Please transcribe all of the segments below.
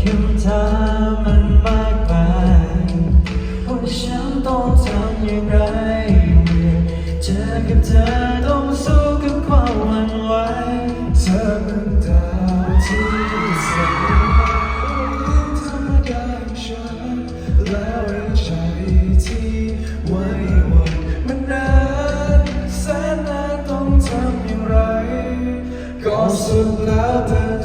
คิวเมันมากไปว่าฉันต้องทำอย่างไรเจอกับเธอต้องสู้กับความหวั่นไหวเธอเป็นดาวที่สวยธรรมดาฉันแล้วใจที่ไว้วันมันนานแสนนานต้องทำอย่างไร ก็สุดแล้วแต่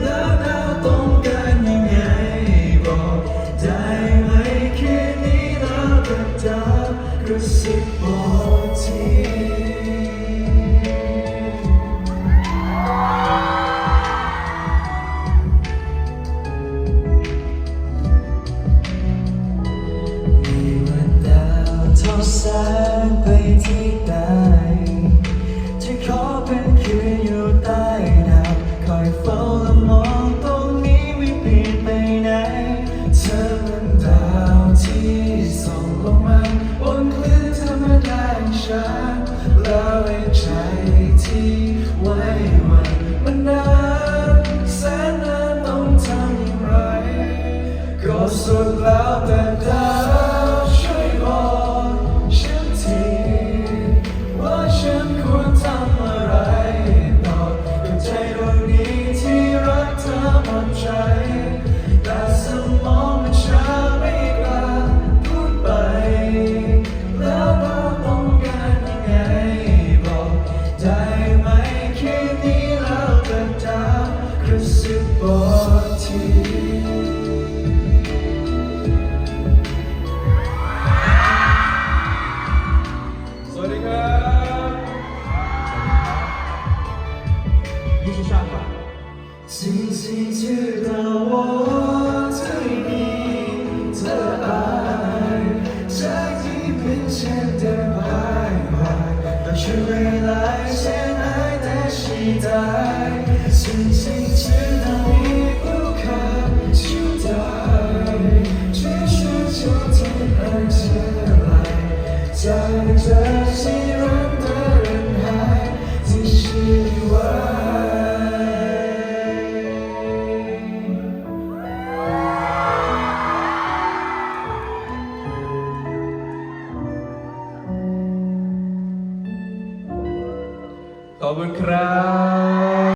แล้วดาต้องการยังไงบอกได้ไหมแค่นี้แล้วแต่ดาวกระซิบบอกทีมีวันดาวทอแสงไปที่ใด สวัสดีครับ你是上海。星星知道我对你的爱，在地平线的徘徊，到去未来相爱的期待。星星知 ขอบคุณครับ